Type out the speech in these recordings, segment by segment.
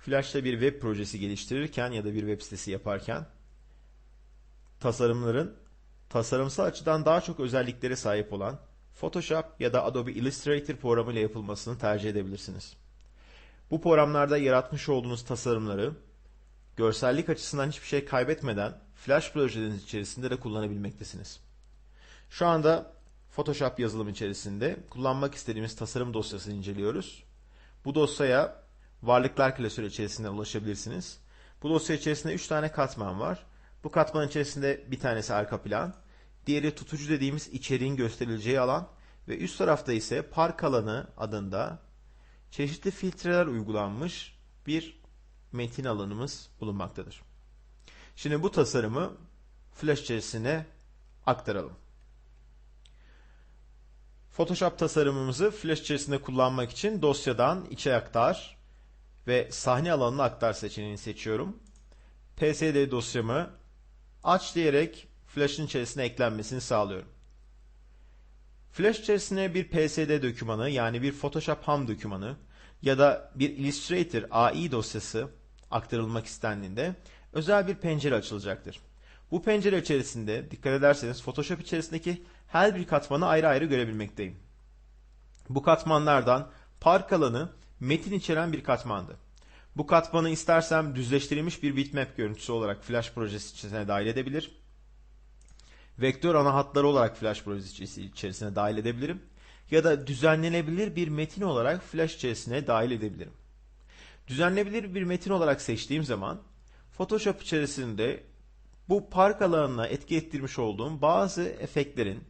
Flash'ta bir web projesi geliştirirken ya da bir web sitesi yaparken tasarımların tasarımsal açıdan daha çok özelliklere sahip olan Photoshop ya da Adobe Illustrator programıyla yapılmasını tercih edebilirsiniz. Bu programlarda yaratmış olduğunuz tasarımları görsellik açısından hiçbir şey kaybetmeden Flash projeleriniz içerisinde de kullanabilmektesiniz. Şu anda Photoshop yazılım içerisinde kullanmak istediğimiz tasarım dosyasını inceliyoruz. Bu dosyaya varlıklar klasörü içerisinden ulaşabilirsiniz. Bu dosya içerisinde 3 tane katman var. Bu katman içerisinde bir tanesi arka plan, diğeri tutucu dediğimiz içeriğin gösterileceği alan ve üst tarafta ise park alanı adında çeşitli filtreler uygulanmış bir metin alanımız bulunmaktadır. Şimdi bu tasarımı Flash içerisine aktaralım. Photoshop tasarımımızı Flash içerisinde kullanmak için dosyadan içe aktar ve sahne alanına aktar seçeneğini seçiyorum. PSD dosyamı aç diyerek Flash'ın içerisine eklenmesini sağlıyorum. Flash içerisine bir PSD dokümanı yani bir Photoshop ham dokümanı ya da bir Illustrator AI dosyası aktarılmak istendiğinde özel bir pencere açılacaktır. Bu pencere içerisinde dikkat ederseniz Photoshop içerisindeki her bir katmanı ayrı ayrı görebilmekteyim. Bu katmanlardan park alanı metin içeren bir katmandı. Bu katmanı istersem düzleştirilmiş bir bitmap görüntüsü olarak Flash projesi içerisine dahil edebilir. Vektör ana hatları olarak Flash projesi içerisine dahil edebilirim. Ya da düzenlenebilir bir metin olarak Flash içerisine dahil edebilirim. Düzenlenebilir bir metin olarak seçtiğim zaman Photoshop içerisinde bu park alanına etki ettirmiş olduğum bazı efektlerin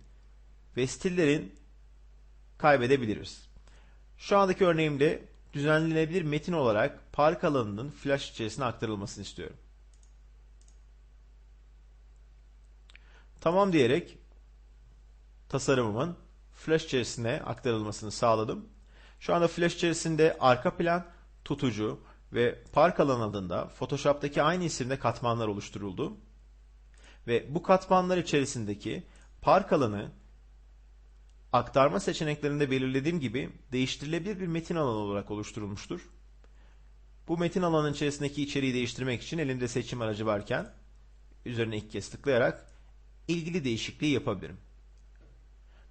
ve stillerin kaybedebiliriz. Şu andaki örneğimde düzenlenebilir metin olarak park alanının flash içerisine aktarılmasını istiyorum. Tamam diyerek tasarımımın flash içerisine aktarılmasını sağladım. Şu anda flash içerisinde arka plan, tutucu ve park alan adında Photoshop'taki aynı isimde katmanlar oluşturuldu. Ve bu katmanlar içerisindeki park alanı aktarma seçeneklerinde belirlediğim gibi değiştirilebilir bir metin alanı olarak oluşturulmuştur. Bu metin alanının içerisindeki içeriği değiştirmek için elimde seçim aracı varken üzerine ilk kez tıklayarak ilgili değişikliği yapabilirim.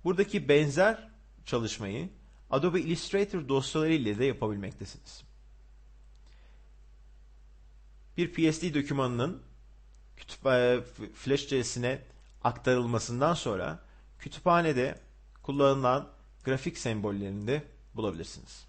Buradaki benzer çalışmayı Adobe Illustrator dosyaları ile de yapabilmektesiniz. Bir PSD dokümanının kütüphane Flash CS'ine aktarılmasından sonra kütüphanede kullanılan grafik sembollerini de bulabilirsiniz.